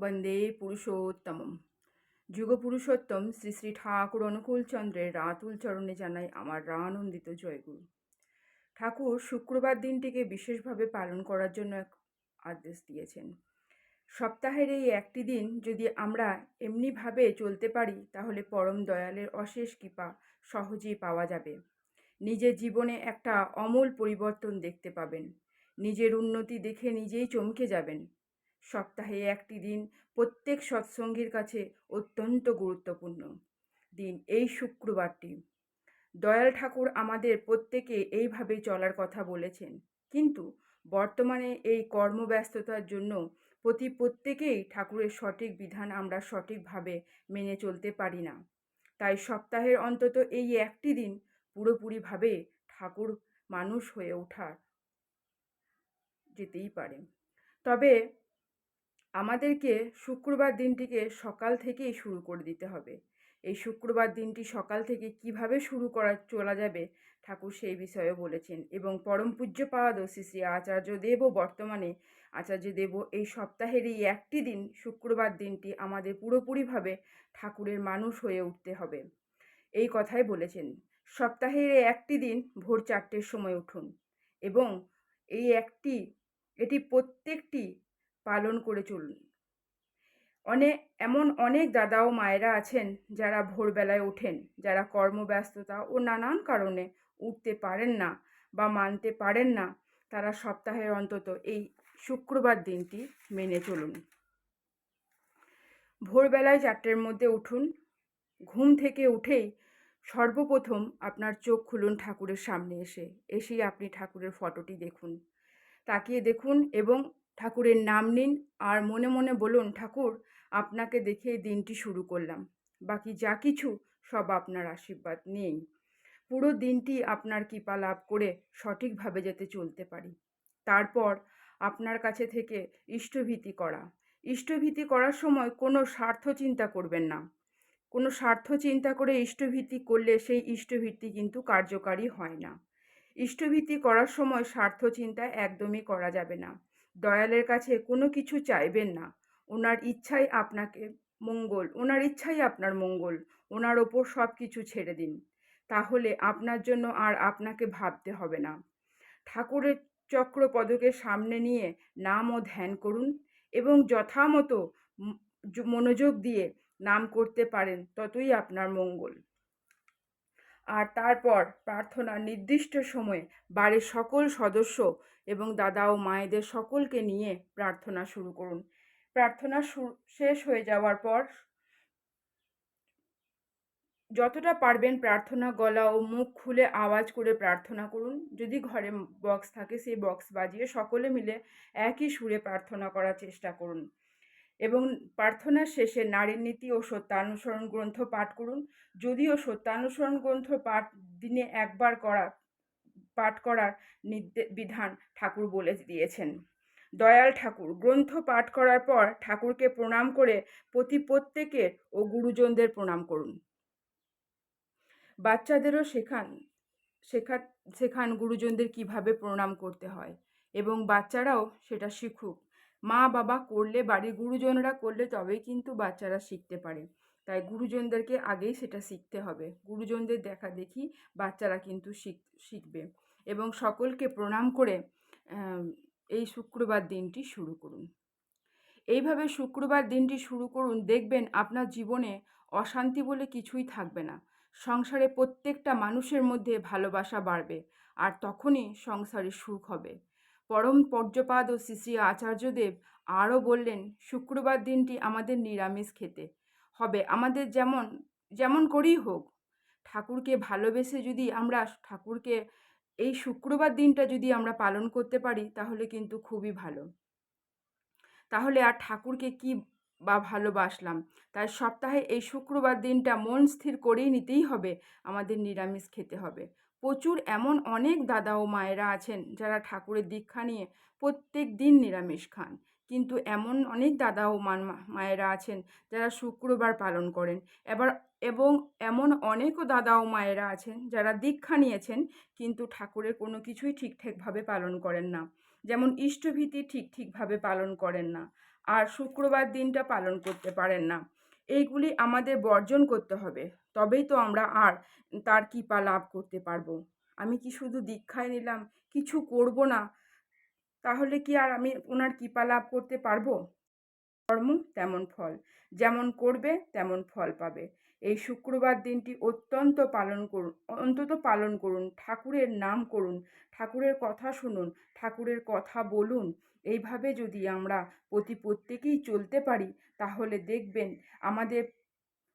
বন্দে পুরুষোত্তমম যুগপুরুষোত্তম শ্রী শ্রী ঠাকুর অনুকূল চন্দ্রের রাতুল চরণে জানাই আমার রানন্দিত জয়গুরু ঠাকুর শুক্রবার দিনটিকে বিশেষভাবে পালন করার জন্য এক আদেশ দিয়েছেন। সপ্তাহের এই একটি দিন যদি আমরা এমনিভাবে চলতে পারি, তাহলে পরম দয়ালের অশেষ কৃপা সহজেই পাওয়া যাবে। নিজের জীবনে একটা অমূল পরিবর্তন দেখতে পাবেন। নিজের উন্নতি দেখে নিজেই চমকে যাবেন। সপ্তাহে একটি দিন প্রত্যেক সৎসঙ্গীর কাছে অত্যন্ত গুরুত্বপূর্ণ। দিন এই শুক্রবারটি। দয়াল ঠাকুর আমাদের প্রত্যেকে এইভাবেই চলার কথা বলেছেন। কিন্তু বর্তমানে এই কর্মব্যস্ততার জন্য প্রতি প্রত্যেকেই ঠাকুরের সঠিক বিধান আমরা সঠিকভাবে মেনে চলতে পারি না। তাই সপ্তাহের অন্তত এই একটি দিন পুরোপুরিভাবে ঠাকুর মানুষ হয়ে ওঠা যেতেই পারে। তবে আমাদেরকে শুক্রবার দিনটিকে সকাল থেকেই শুরু করে দিতে হবে। এই শুক্রবার দিনটি সকাল থেকে কীভাবে শুরু করা, চলা যাবে ঠাকুর সেই বিষয়ে বলেছেন এবং পরম পূজ্য পাওয়াদ শ্রী শ্রী আচার্য দেবও বর্তমানে আচার্য দেব এই সপ্তাহের এই একটি দিন শুক্রবার দিনটি আমাদের পুরোপুরিভাবে ঠাকুরের মানুষ হয়ে উঠতে হবে। এই কথাই বলেছেন, সপ্তাহের এই একটি দিন ভোর চারটের সময় উঠুন এবং এই একটি, এটি প্রত্যেকটি পালন করে চলুন। অনেক এমন অনেক দাদা ও মায়েরা আছেন যারা ভোরবেলায় ওঠেন, যারা কর্মব্যস্ততা ও নানান কারণে উঠতে পারেন না বা মানতে পারেন না, তারা সপ্তাহের অন্তত এই শুক্রবার দিনটি মেনে চলুন। ভোরবেলায় চারটের মধ্যে উঠুন, ঘুম থেকে উঠেই সর্বপ্রথম আপনার চোখ খুলুন ঠাকুরের সামনে এসে, এসেই আপনি ঠাকুরের ফটোটি দেখুন। তাকিয়ে দেখুন এবং ঠাকুরের নাম নিন আর মনে মনে বলুন, ঠাকুর, আপনাকে দেখে দিনটি শুরু করলাম। বাকি যা কিছু সব আপনার আশীর্বাদ নেই পুরো দিনটি আপনার কৃপা লাভ করে সঠিকভাবে যাতে চলতে পারি। তারপর আপনার কাছে থেকে ইষ্টভীতি করা। ইষ্টভীতি করার সময় কোনো স্বার্থ চিন্তা করবেন না। কোনো স্বার্থ চিন্তা করে ইষ্টভীতি করলে সেই ইষ্টভীতি কিন্তু কার্যকারী হয় না। ইষ্টভীতি করার সময় স্বার্থ চিন্তা একদমই করা যাবে না। দয়ালের কাছে কোনো কিছু চাইবেন না। ওনার ইচ্ছাই আপনাকে মঙ্গল, ওনার ইচ্ছাই আপনার মঙ্গল, ওনার ওপর সব কিছু ছেড়ে দিন। তাহলে আপনার জন্য আর আপনাকে ভাবতে হবে না। ঠাকুরের চক্র পদকের সামনে নিয়ে নাম ও ধ্যান করুন এবং যথামতো মনোযোগ দিয়ে নাম করতে পারেন, ততই আপনার মঙ্গল। আর তারপর প্রার্থনার নির্দিষ্ট সময়ে বাড়ির সকল সদস্য এবং দাদা ও মায়েদের সকলকে নিয়ে প্রার্থনা শুরু করুন। প্রার্থনা শেষ হয়ে যাওয়ার পর যতটা পারবেন প্রার্থনা গলা ও মুখ খুলে আওয়াজ করে প্রার্থনা করুন। যদি ঘরে বক্স থাকে সেই বক্স বাজিয়ে সকলে মিলে একই সুরে প্রার্থনা করার চেষ্টা করুন। এবং প্রার্থনার শেষে নারীর নীতি ও সত্যানুসরণ গ্রন্থ পাঠ করুন। যদিও সত্যানুসরণ গ্রন্থ পাঠ দিনে একবার করা, পাঠ করার বিধান ঠাকুর বলে দিয়েছেন। দয়াল ঠাকুর, গ্রন্থ পাঠ করার পর ঠাকুরকে প্রণাম করে প্রতি প্রত্যেকের ও গুরুজনদের প্রণাম করুন। বাচ্চাদেরও শেখান শেখা শেখান গুরুজনদের কীভাবে প্রণাম করতে হয় এবং বাচ্চারাও সেটা শিখুক। মা বাবা করলে, বাড়ির গুরুজনরা করলে তবেই কিন্তু বাচ্চারা শিখতে পারে। তাই গুরুজনদেরকে আগেই সেটা শিখতে হবে। গুরুজনদের দেখা দেখি বাচ্চারা কিন্তু শিখ, শিখবে এবং সকলকে প্রণাম করে এই শুক্রবার দিনটি শুরু করুন। এইভাবে শুক্রবার দিনটি শুরু করুন, দেখবেন আপনার জীবনে অশান্তি বলে কিছুই থাকবে না। সংসারে প্রত্যেকটা মানুষের মধ্যে ভালোবাসা বাড়বে আর তখনই সংসারে সুখ হবে। পরম পর্যপাদ ও শ্রী শ্রী আচার্যদেব আরও বললেন, শুক্রবার দিনটি আমাদের নিরামিষ খেতে। হবে আমাদের যেমন যেমন করেই হোক। ঠাকুরকে ভালোবেসে যদি আমরা, ঠাকুরকে এই শুক্রবার দিনটা যদি আমরা পালন করতে পারি, তাহলে কিন্তু খুবই ভালো। তাহলে আর ঠাকুরকে কি বা ভালোবাসলাম? তাই সপ্তাহে এই শুক্রবার দিনটা মন স্থির করেই নিতেই হবে। আমাদের নিরামিষ খেতে হবে। প্রচুর এমন অনেক দাদা ও মায়েরা আছেন যারা ঠাকুরের দীক্ষা নিয়ে প্রত্যেক দিন নিরামিষ খান। কিন্তু এমন অনেক দাদা ও মায়েরা আছেন যারা শুক্রবার পালন করেন। এবার, এবং এমন অনেকও দাদা ও মায়েরা আছেন যারা দীক্ষা নিয়েছেন কিন্তু ঠাকুরের কোনো কিছুই ঠিকঠাকভাবে পালন করেন না। যেমন ইষ্টভীতি ঠিক ঠিকভাবে পালন করেন না। আর শুক্রবার দিনটা পালন করতে পারেন না। এইগুলি আমাদের বর্জন করতে হবে। তবেই তো আমরা আর তার কৃপা লাভ করতে পারব। আমি কি শুধু দীক্ষায় নিলাম? কিছু করব না? তাহলে কি আর আমি ওনার কৃপা লাভ করতে পারব? কর্ম তেমন ফল। যেমন করবে, তেমন ফল পাবে। এই শুক্রবার দিনটি অত্যন্ত পালন করুন, অন্তত পালন করুন, ঠাকুরের নাম করুন, ঠাকুরের কথা শুনুন, ঠাকুরের কথা বলুন। এইভাবে যদি আমরা প্রতি প্রত্যেকেই চলতে পারি, তাহলে দেখবেন আমাদের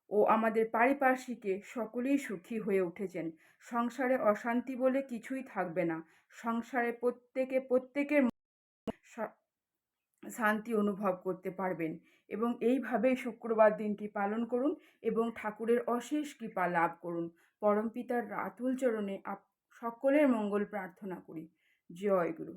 ও আমাদের পারিপার্শ্বিকে সকলেই সুখী হয়ে উঠেছেন। সংসারে অশান্তি বলে কিছুই থাকবে না। সংসারে প্রত্যেকে প্রত্যেকের শান্তি অনুভব করতে পারবেন। এবং এইভাবেই শুক্রবার দিনটি পালন করুন এবং ঠাকুরের অশেষ কৃপা লাভ করুন। পরমপিতার রাতুল চরণে আপ সকলের মঙ্গল প্রার্থনা করি। জয় গুরু।